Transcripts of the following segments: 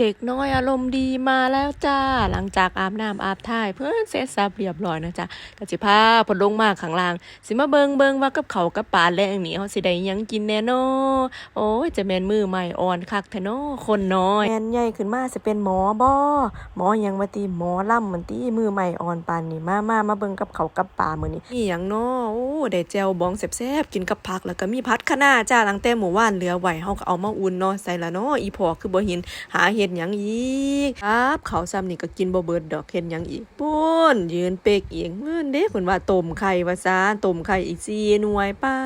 เด็กน้อยอารมณ์ดีมาแล้วจ้า หลังจากอาบน้ำอาบท่ายเพื่อนเสร็จสับเรียบร้อยนะจ๊ะก็สิพาเพนลงมาข้างล่าง สิมาเบิงเบิงว่ากับเขาวกับปลาแรงนี่เขาสิได้หยังกินแน่นอโอ้ยจะแม่นมือใหม่อ่อนคักแท้นอคนน้อยแม่นใหญ่ขึ้นมาสิเป็นหมอบ่หมอหยังมาตีหมอล่ำมันตีมือใหม่อ่อนปานนี่มามามาเบิงกับเขาวกับปลามื้อนี้นี่หยังน้อโอ้ได้แจวบองแซ่บๆกินกับผักแล้วก็มีผัดคะน้าจ้าหลังแต่หมู่ว่านเหลือไว้เฮาก็เอามาอุ่นเนาะใส่ละเนาะอีพอคือบ่เห็นหาเห็ดหยังอีกครับเขาซ้ำนี่ก็กินบ่เบิดดอกเห็ดหยังอีกปุ้นยืนเปกเอียงเมื่อนเด้เพิ่นว่าต้มไข่ว่าซานต้มไข่อีก4หน่วยปา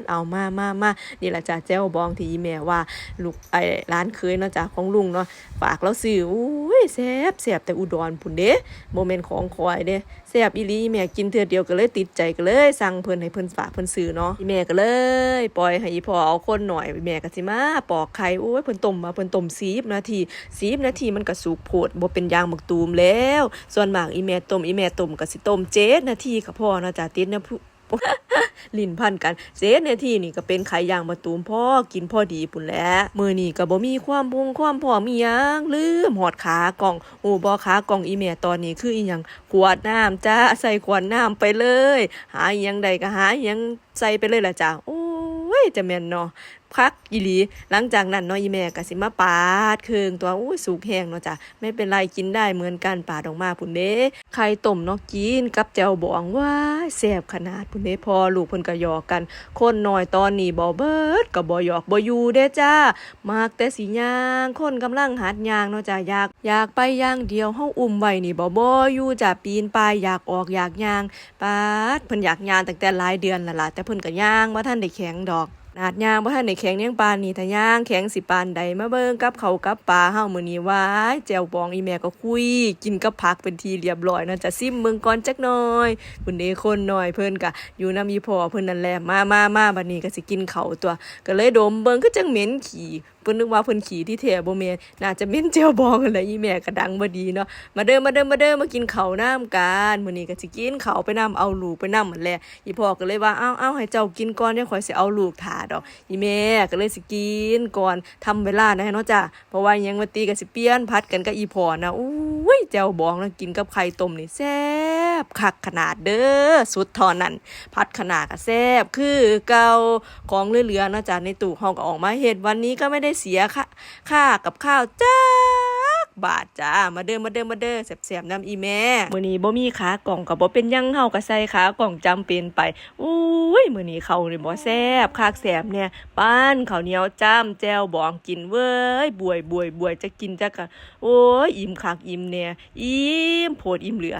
ดเอามามามานี่ล่ะจ้าแจ้วบองที่อีแม่ว่าลูกไอ้ร้านเคยเนาะจ้าของลุงเนาะฝากแล้วซื้อ ยแซ่บแซ่บแต่อุดรพุ่นเด้บ่แม่นของคอยเด้แซ่บอีลีแม่กินเทื่อเดียวก็เลยติดใจก็เลยสั่งเพิ่นให้เพิ่นฝากเพิ่นซื้อเนาะอีแม่ก็เลย ปล่อยให้อีพ่อเอาคนหน่อยแม่ก็สิมาปอกไข่โอ้ยเพิ่นต้มมาเพิ่นต้ม10นาที10นาทีมันก็สุกโพดบ่เป็นยางบักตูมแล้ว ส่วนมากอีแม่ต้มอีแม่ต้มก็สิต้ม7นาทีก็พอเนาะจ้ะติดนะผู้ ลิ้นพันกัน เซนในที่นี่ก็เป็นไข่ย่างมะตูมพ่อกินพอดีปุ่นแหล้วมือนี่ก็บ่มีความพงความพอมียังลืมหอดขากล่องโอ้บ่ขากล่องอีเมตอนนี้คืออีหยังขวดน้ำจ้าใส่ขวดน้ำไปเลย หาอีหยังใดก็หาอีหยังใส่ไปเลยล่ะจ้าโอ้ยจะแม่นเนาะ พักอีหลี หลังจากนั้นเนาะอีแม่ก็สิมาปาดเครื่องตัวอุ้ยสุกแห้งเนาะจ้ะไม่เป็นไรกินได้เหมือนกันปาดออกมาพุ่นเด้ไข่ต้มเนาะกินกับแจ่วบองว้ายแซ่บขนาดพุ่นเด้พอลูกเพิ่นก็หยอกกัน คนน้อยตอนนี้บ่เบิดก็บ่หยอกบ่อยู่เด้จ้ามากแต่สิย่างคนกำลังหัดย่างเนาะจ้ะอยากอยากไปย่างเดียวเฮาอุ้มไว้นี่บ่บ่อยู่จ้ะปีนไปอยากออกอยากย่างปาดเพิ่นอยากย่างตั้งแต่หลายเดือนแล้วล่ะแต่เพิ่นก็ย่างบ่ทันได้แข็งดอก นาดยางบ่ทันได้แข็งเนียงปานนี่ถ้าย่างแข็งสิปานใดมาเบิ่งกับเขากับปลาเฮามื้อนี้ว้ายแจ่วบองอีแม่ก็คุย กินกับผักเป็นทีเรียบร้อยเนาะจะซิมเบิ่งก่อนจักหน่อยพุ่นเด้คนหน่อยเพิ่นก็อยู่นำอีพ่อเพิ่นนั่นแหละมามามาบัดนี้ก็สิกินเขาตัว ก็เลยดมเบิ่งคือจังเหม็นขี้เพิ่นนึกว่าเพิ่นขี้ที่แท้บ่แม่นน่าจะเหม็นแจ่วบองนั่นแหละอีแม่ก็ดังบ่ดีเนาะมาเด้อมาเด้อมาเด้อมากินข้าวน้ำกันมื้อนี้ก็สิกินข้าวไปนํเอาลูกไปนํนั่นแหละอีพ่อก็เลยว่าเอ้าเอ้าให้เจ้ากินก่อนเดี๋ยวข่อยสิเอาลูกท่าดอกอีแม่ก็เลยสิกินก่อนทำเวลานะเนาะจ้าเพราะว่ายังมาตีกับสิเปียนพัดกันกับอีพอนะอุ้ยเจ้าบองแล้วกินกับไข่ต้มนี่แซ่บคักขนาดเด้อสุดทอนั้นพัดขนาดก็แซ่บคือเกาของเหลือๆเนาะจ้าในตู้ห้องก็ออกมาเห็ดวันนี้ก็ไม่ได้เสียค่าค่ากับข้าวจ้า บาทจ้า มาเด้อมาเด้อมาเด้อแซ่บๆน้ำอีแม่มื้อนี้บ่มีขากล่องกับ่เป็นยังเฮาก็ใส่ขากล่องจำเป็นไปอุ้ยมื้อนี้เขานี่บ่แซ่บคากแซ่บเนี่ยป้านข้าวเหนียวจ้ำแจ่วบองกินเว้ยบวยบวยบวยจะกินจักกะโอ้ยอิ่มคักอิ่มเนี่ยอิ่มโพดอิ่มเหลือ